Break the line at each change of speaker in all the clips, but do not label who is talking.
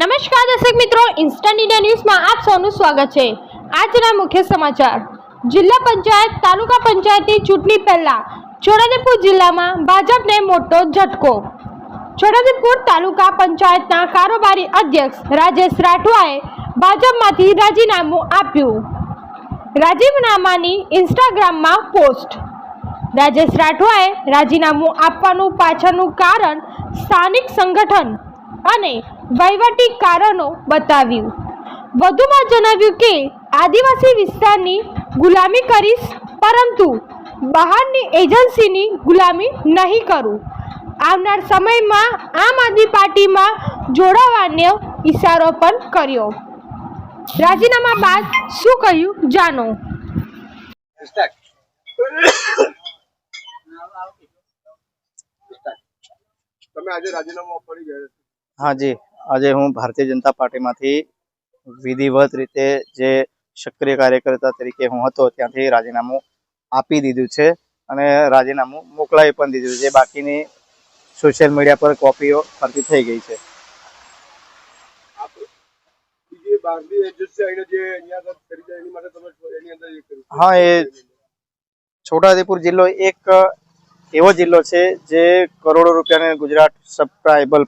નમસ્કાર દર્શક મિત્રો ઇન્સ્ટન્ટ ઇન્ડિયા ન્યૂઝમાં આપ સૌનું સ્વાગત છે. આજના મુખ્ય સમાચાર. જિલ્લા પંચાયત, તાલુકા પંચાયતની ચૂંટણી પહેલા છોટાઉદેપુર જિલ્લામાં ભાજપને મોટો ઝટકો. છોટાઉદેપુર તાલુકા પંચાયતના કારોબારી અધ્યક્ષ રાજેશ રાઠવાએ ભાજપમાંથી રાજીનામું આપ્યું. રાજીનામાની ઇન્સ્ટાગ્રામમાં પોસ્ટ. રાજેશ રાઠવાએ રાજીનામું આપવાનું પાછળનું કારણ સ્થાનિક સંગઠન અને વહીવટી કારણો બતાવ્યું. વધુમાં જણાવ્યું કે આદિવાસી વિસ્તારની ગુલામી કરીશ પરંતુ બહારની એજન્સીની ગુલામી નહીં કરું. આવનાર સમયમાં આમ આદમી પાર્ટીમાં જોડાવાનો ઈશારો પણ કર્યો. રાજીનામા બાદ શું કહ્યું જાણો.
તમે આજે રાજીનામું આપવાની ગયા
હા જી. આજે હું ભારતીય જનતા પાર્ટીમાંથી વિધિવત રીતે જે સક્રિય કાર્યકર્તા તરીકે હું હતો ત્યાંથી રાજીનામું આપી દીધું છે અને રાજીનામું મોકલાવી પણ દીધું છે. બાકીની સોશિયલ મીડિયા પર કોપીઓ ફરતી થઈ ગઈ છે. હા એ છોટાઉદેપુર જિલ્લો એક એવો જિલ્લો છે જે કરોડો રૂપિયાને ગુજરાત સબસ્ક્રાઇબલ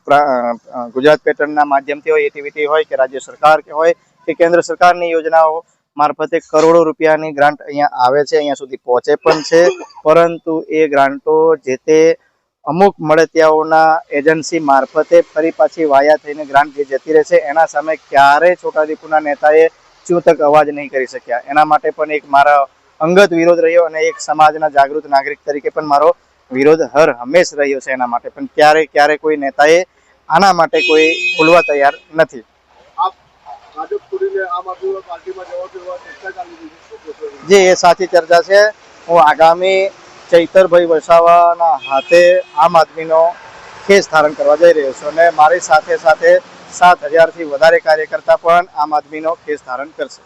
ગુજરાત પેટર્નના માધ્યમથી હોય એટીવીટી હોય કે રાજ્ય સરકાર કે હોય કે કેન્દ્ર સરકારની યોજનાઓ મારફતે કરોડો રૂપિયાની ગ્રાન્ટ અહીંયા આવે છે, અહીંયા સુધી પહોંચે પણ છે. પરંતુ એ ગ્રાન્ટો જે તે અમુક મળતિયાઓના એજન્સી મારફતે ફરી પાછી વાયા થઈને ગ્રાન્ટ જે જતી રહે છે એના સામે ક્યારેય દીપુના નેતાએ ચૂંતક અવાજ નહીં કરી શક્યા. એના માટે પણ એક મારા અંગત વિરોધ રહ્યો અને એક સમાજના જાગૃત નાગરિક તરીકે પણ મારો વિરોધ હર હંમેશ રહ્યો છે એના માટે. પણ ક્યારે ક્યારે કોઈ નેતાએ આના માટે કોઈ ભૂલવા તૈયાર નથી? જે એ સાચી ચર્ચા છે. હું આગામી ચૈતરભાઈ વસાવાના હાથે આમ આદમીનો ખેસ ધારણ કરવા જઈ રહ્યો છું અને મારી સાથે સાથે સાત હજારથી વધારે કાર્યકર્તા પણ આમ આદમીનો ખેસ ધારણ કરશે.